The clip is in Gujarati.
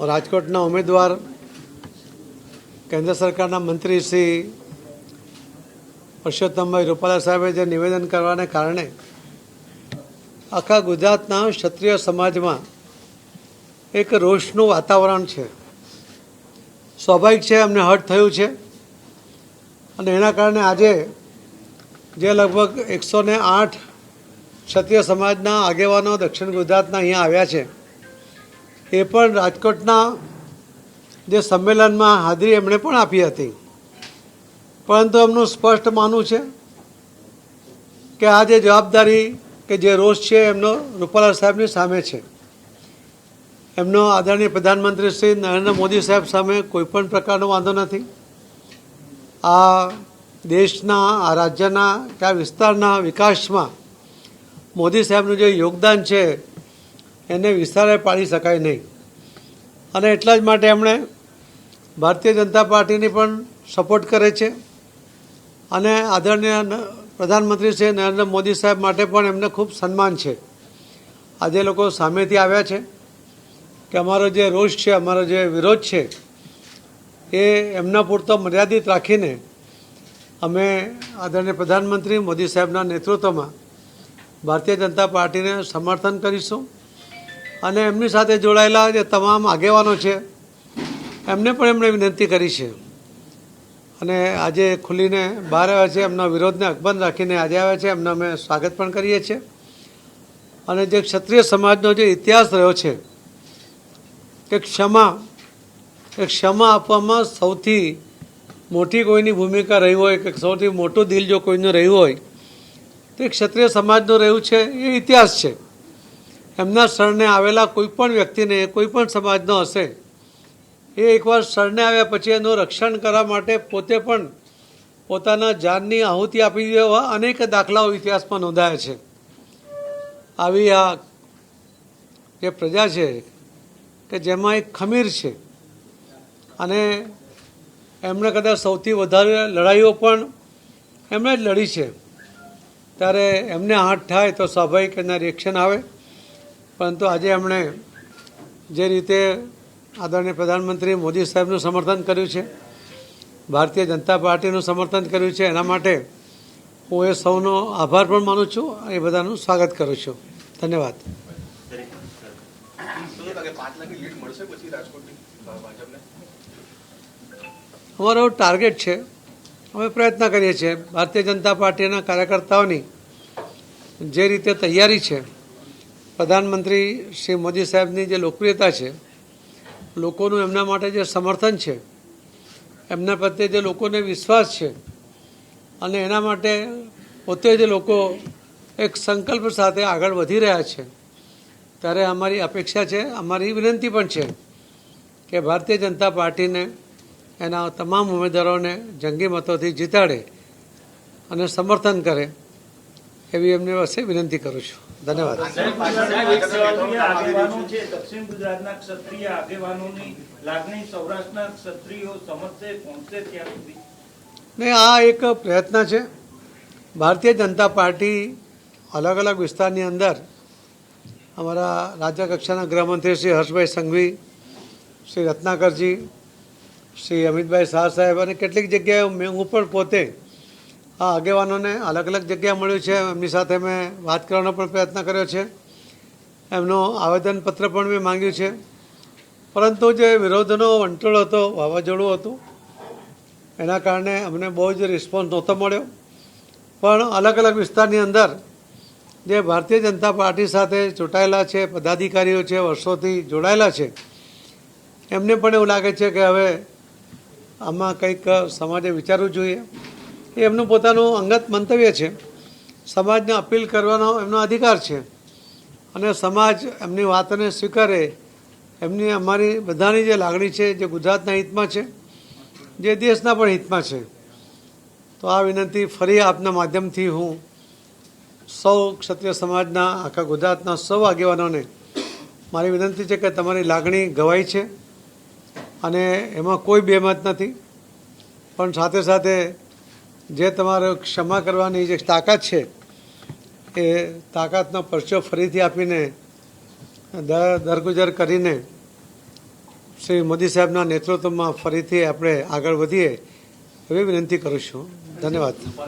રાજકોટના ઉમેદવાર કેન્દ્ર સરકારના મંત્રી શ્રી પરસોત્તમભાઈ રૂપાલા સાહેબે જે નિવેદન કરવાને કારણે આખા ગુજરાતના ક્ષત્રિય સમાજમાં એક રોષનું વાતાવરણ છે. સ્વાભાવિક છે, એમને હર્ટ થયું છે અને એના કારણે આજે જે લગભગ એકસો ને આઠ ક્ષત્રિય સમાજના આગેવાનો દક્ષિણ ગુજરાતના અહીંયા આવ્યા છે. એ પણ રાજકોટના જે સંમેલનમાં હાજરી એમણે પણ આપી હતી. પરંતુ એમનું સ્પષ્ટ માનવું છે કે આ જે જવાબદારી કે જે રોષ છે એમનો રૂપાલા સાહેબની સામે છે. એમનો આદરણીય પ્રધાનમંત્રી શ્રી નરેન્દ્ર મોદી સાહેબ સામે કોઈપણ પ્રકારનો વાંધો નથી. આ દેશના, આ રાજ્યના, કે આ વિસ્તારના વિકાસમાં મોદી સાહેબનું જે યોગદાન છે એને વિસ્તારે પાડી શકાય નહીં. અને એટલા જ માટે એમણે ભારતીય જનતા પાર્ટીની પણ સપોર્ટ કરે છે. અને આદરણીય પ્રધાનમંત્રી શ્રી નરેન્દ્ર મોદી સાહેબ માટે પણ એમને ખૂબ સન્માન છે. આજે લોકો સામેથી આવ્યા છે કે અમારો જે રોષ છે, અમારો જે વિરોધ છે, એ એમના પૂરતો મર્યાદિત રાખીને અમે આદરણીય પ્રધાનમંત્રી મોદી સાહેબના નેતૃત્વમાં ભારતીય જનતા પાર્ટીને સમર્થન કરીશું. અને એમની સાથે જોડાયેલા જે તમામ આગેવાનો છે, એમને પણ એમણે વિનંતી કરી છે. અને આજે ખુલીને બહાર આવ્યા છે, એમના વિરોધને અકબંધ રાખીને આજે આવ્યા છે, એમને અમે સ્વાગત પણ કરીએ છીએ. અને જે ક્ષત્રિય સમાજનો જે ઇતિહાસ રહ્યો છે કે ક્ષમા, એ ક્ષમા આપવામાં સૌથી મોટી કોઈની ભૂમિકા રહી હોય કે સૌથી મોટું દિલ જો કોઈનું રહ્યું હોય, તો એ ક્ષત્રિય સમાજનું રહ્યું છે, એ ઇતિહાસ છે. એમના શરણે આવેલા કોઈ પણ વ્યક્તિને, કોઈ પણ સમાજનો હશે, એ એકવાર શરણે આવ્યા પછી એનું રક્ષણ કરવા માટે પોતે પણ પોતાના જાનની આહુતિ આપી દેવા અનેક દાખલાઓ ઇતિહાસમાં નોંધાયા છે. આવી આ જે પ્રજા છે, કે જેમાં એક ખમીર છે, અને એમણે કદાચ સૌથી વધારે લડાઈઓ પણ એમણે જ લડી છે. ત્યારે એમને હાથ થાય તો સ્વાભાવિક એના રિએક્શન આવે. પરંતુ આજે એમણે જે રીતે આદરણીય પ્રધાનમંત્રી મોદી સાહેબનું સમર્થન કર્યું છે, ભારતીય જનતા પાર્ટીનું સમર્થન કર્યું છે, એના માટે હું એ સૌનો આભાર પણ માનું છું, એ બધાનું સ્વાગત કરું છું. ધન્યવાદ. અમારો ટાર્ગેટ છે, અમે પ્રયત્ન કરીએ છીએ, ભારતીય જનતા પાર્ટીના કાર્યકર્તાઓની જે રીતે તૈયારી છે પ્રધાનમંત્રી શ્રી મોદી સાહેબની જે લોકપ્રિયતા છે, લોકોનું એમના માટે જે સમર્થન છે, એમના પ્રત્યે જે લોકોને વિશ્વાસ છે, અને એના માટે પોતે જે લોકો એક સંકલ્પ સાથે આગળ વધી રહ્યા છે, ત્યારે અમારી અપેક્ષા છે, અમારી વિનંતી પણ છે કે ભારતીય જનતા પાર્ટીને એના તમામ ઉમેદવારોને જંગી મતોથી જીતાડે અને સમર્થન કરે, એવી એમની પાસે વિનંતી કરું છું. ધન્યવાદ. સાહેબ, ક્ષત્રિય આગેવાનો છે દક્ષિણ ગુજરાતના ક્ષત્રિય આગેવાનોની લાગણી સૌરાષ્ટ્રના ક્ષત્રિયો સમજશે પહોંચશે ત્યાં સુધી ને આ એક પ્રયત્ન છે. ભારતીય જનતા પાર્ટી અલગ અલગ વિસ્તારની અંદર અમારા રાજ્ય કક્ષાના ગૃહમંત્રી શ્રી હર્ષભાઈ સંઘવી શ્રી રત્નાકરજી શ્રી અમિતભાઈ શાહ સાહેબ અને કેટલીક જગ્યાએ મેં હું પણ પોતે આ આગેવાનોને અલગ અલગ જગ્યા મળ્યું છે. એમની સાથે મેં વાત કરવાનો પણ પ્રયત્ન કર્યો છે. એમનો આવેદનપત્ર પણ મેં માંગ્યું છે. પરંતુ જે વિરોધનો વંટોળ હતો, વાવાઝોડું હતું, એના કારણે અમને બહુ જ રિસ્પોન્સ નહોતો મળ્યો. પણ અલગ અલગ વિસ્તારની અંદર જે ભારતીય જનતા પાર્ટી સાથે ચૂંટાયેલા છે, પદાધિકારીઓ છે, વર્ષોથી જોડાયેલા છે, એમને પણ એવું લાગે છે કે હવે આમાં કંઈક સમાજે વિચારવું જોઈએ. એ એમનું પોતાનું અંગત મંતવ્ય છે. સમાજને અપીલ કરવાનો એમનો અધિકાર છે. અને સમાજ એમની વાતને સ્વીકારે. એમની અમારી બધાની જે લાગણી છે, જે ગુજરાતના હિતમાં છે, જે દેશના પણ હિતમાં છે. તો આ વિનંતી ફરી આપના માધ્યમથી હું સૌ ક્ષત્રિય સમાજના, આખા ગુજરાતના સૌ આગેવાનોને મારી વિનંતી છે કે તમારી લાગણી ગવાઈ છે. અને એમાં કોઈ બેમત નથી. પણ સાથે સાથે જે તમારો ક્ષમા કરવાની જે તાકાત છે, એ તાકાતનો પરચો ફરીથી આપીને, દર, દરગુજર કરીને શ્રી મોદી સાહેબના નેતૃત્વમાં ફરીથી આપણે આગળ વધીએ, એવી વિનંતી કરું છું. ધન્યવાદ.